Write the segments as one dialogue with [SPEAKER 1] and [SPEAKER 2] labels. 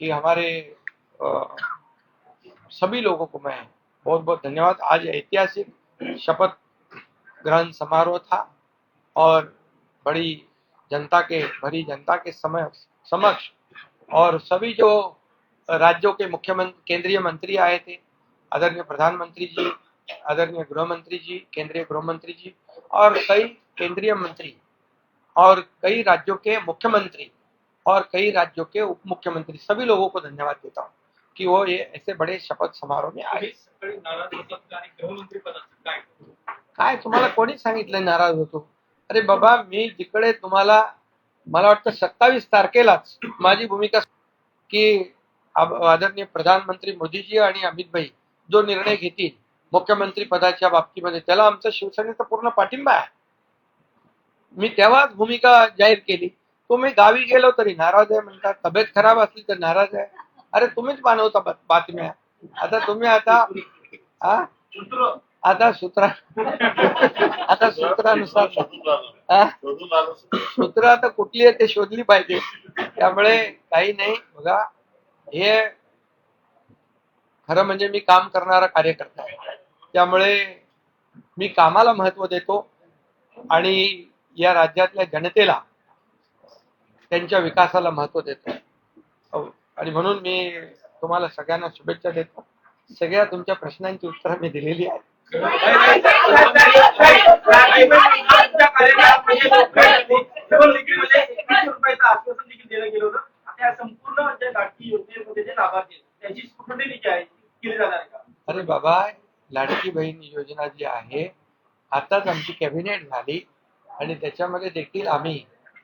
[SPEAKER 1] कि हमारे अ, सभी लोगों को मैं बहुत बहुत धन्यवाद। आज ऐतिहासिक शपथ ग्रहण समारोह था और बड़ी जनता के भरी जनता के समय समक्ष और सभी जो राज्यों के मुख्यमंत्री केंद्रीय मंत्री आए थे आदरणीय प्रधानमंत्री जी आदरणीय गृह मंत्री जी केंद्रीय गृह मंत्री जी और कई केंद्रीय मंत्री और कई राज्यों के मुख्यमंत्री और कई राज्यों के उप मुख्यमंत्री सभी लोगों को धन्यवाद देता हूँ कि वो ये ऐसे बड़े शपथ समारोह में आए।
[SPEAKER 2] काय
[SPEAKER 1] तुम्हाला कोणी सांगितलं नाराज होतो? अरे बाबा मी जिकडे तुम्हाला मला वाटतं सत्तावीस तारखेलाच माझी भूमिका की आदरणीय प्रधानमंत्री मोदीजी आणि अमित भाई जो निर्णय घेतील मुख्यमंत्री पदाच्या बाबतीमध्ये त्याला आमचा शिवसेनेचा पूर्ण पाठिंबा आहे. मी तेव्हाच भूमिका जाहीर केली. तुम्ही गावी गेलो तरी नाराज आहे म्हणतात. तब्येत खराब असली तर नाराज आहे. अरे तुम्हीच बनवता बातम्या. आता तुम्ही आता
[SPEAKER 2] सूत्र
[SPEAKER 1] आता सूत्रा आता सूत्रानुसार सूत्र आता कुठली आहे ते शोधली पाहिजे. त्यामुळे काही नाही. बघा हे खरं म्हणजे मी काम करणारा कार्यकर्ता आहे. त्यामुळे मी कामाला महत्त्व देतो आणि या राज्यातल्या जनतेला त्यांच्या विकासाला महत्त्व देतो. आणि म्हणून मी तुम्हाला सगळ्यांना शुभेच्छा देतो. सगळ्या तुमच्या प्रश्नांची उत्तरं मी दिलेली आहेत.
[SPEAKER 2] आहे
[SPEAKER 1] अरे बाबा लाडकी बहीण योजना जी आहे आताच आमची कॅबिनेट झाली आणि त्याच्यामध्ये देखील आम्ही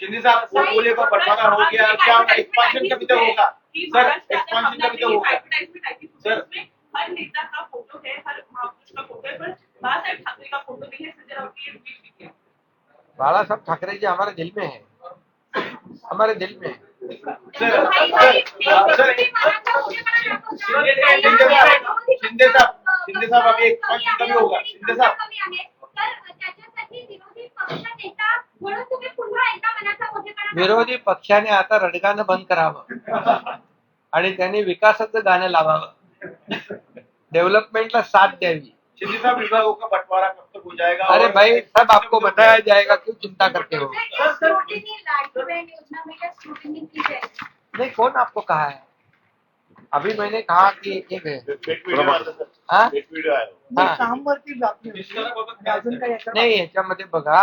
[SPEAKER 2] शिंदे साहब वो बोले का बंटवारा हो गया क्या एक्सपांशन कभी तक होगा। सर एक्सपांशन कभी तक होगा। सर
[SPEAKER 3] हर नेता का फ़ोटो है हर महापुरुष का फ़ोटो है पर बाळासाहेब ठाकरे का फ़ोटो नहीं है संजय राउत की भी किया?
[SPEAKER 1] बाला साहब ठाकरे जी हमारे दिल में है। हमारे दिल में।
[SPEAKER 2] सर सर शिंदे साहब शिंदे साहब शिंदे साहब अभी एक्सपांशन कभी होगा। शिंदे साहब
[SPEAKER 4] विरोधी
[SPEAKER 1] पक्षाने आता रडगाणं बंद करावं. आणि त्यांनी विकासाचं गाणं लावावं. डेव्हलपमेंटला साथ द्यावी.
[SPEAKER 2] शिंदे साहब विभागों का बंटवारा कब तक हो जाएगा?
[SPEAKER 1] अरे भाई सब आपको बताया जाएगा क्यों चिंता करते हो? नहीं कौन आपको कहा है? अभी मैंने कहा कि एक नाही याच्यामध्ये बघा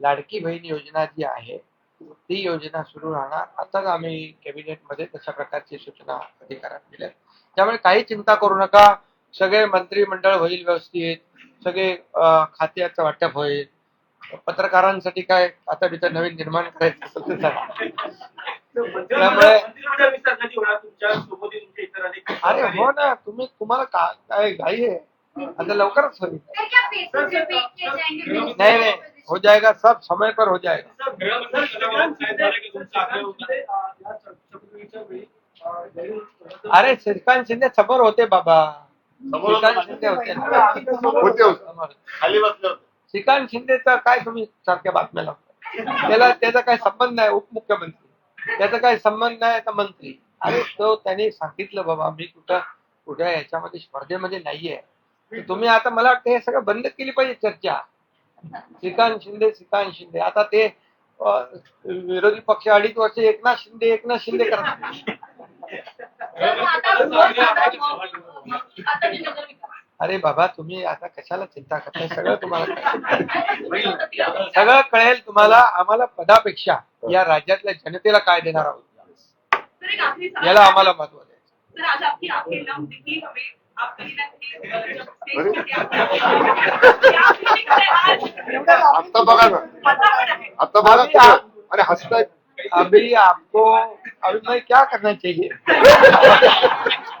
[SPEAKER 1] लाडकी बहीण योजना जी आहे ती योजना सुरू राहणार आताच आम्ही कॅबिनेटमध्ये तशा प्रकारची सूचना अधिकाऱ्यांना दिल्या त्यामुळे काही चिंता करू नका सगळे मंत्रिमंडळ होईल व्यवस्थित सगळे खात्याचं वाटप होईल पत्रकारांसाठी काय आता तिथं नवीन निर्माण करायचं असेल तर त्यामुळे- अरे हो ना तुम्ही तुम्हाला काय घाई आहे आता लवकरच होईल नाही नाही हो जाएगा सब समय पर हो जाएगा? अरे श्रीकांत शिंदे समोर होते बाबा। श्रीकांत शिंदे होते श्रीकांत शिंदेचा काय तुम्ही सारख्या बातम्या लावता? त्याला त्याचा काय संबंध नाही उपमुख्यमंत्री. त्याचा काय संबंध नाही आता मंत्री. अरे तो त्याने सांगितलं बाबा मी कुठं कुठ्या याच्यामध्ये स्पर्धेमध्ये नाहीये. तर तुम्ही आता मला वाटतं हे सगळं बंद केली पाहिजे चर्चा. श्रीकांत शिंदे श्रीकांत शिंदे. आता ते विरोधी पक्ष अडीच वर्ष एकनाथ शिंदे एकनाथ शिंदे करणार. अरे बाबा तुम्ही आता कशाला चिंता करताय? सगळं तुम्हाला सगळं कळेल तुम्हाला. आम्हाला पदापेक्षा या राज्यातल्या जनतेला काय देणार आहोत? याला आम्हाला महत्त्व द्यायचं.
[SPEAKER 5] आता बघा ना अरे। हसताय
[SPEAKER 1] अभी आपको अभी मैं क्या करना चाहिए?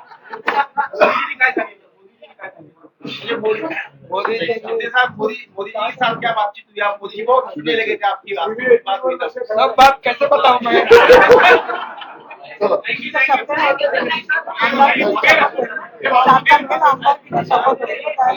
[SPEAKER 1] मोदी
[SPEAKER 2] साहब क्या बातचीत हुई? आप मोदी बहुत हंसने लगे थे आपकी बात
[SPEAKER 1] तो। बात कैसे बताऊँ मैं?
[SPEAKER 5] चला
[SPEAKER 2] Thank you, thank you.
[SPEAKER 6] सात तारखेला आमदारकीची शपथ घेतली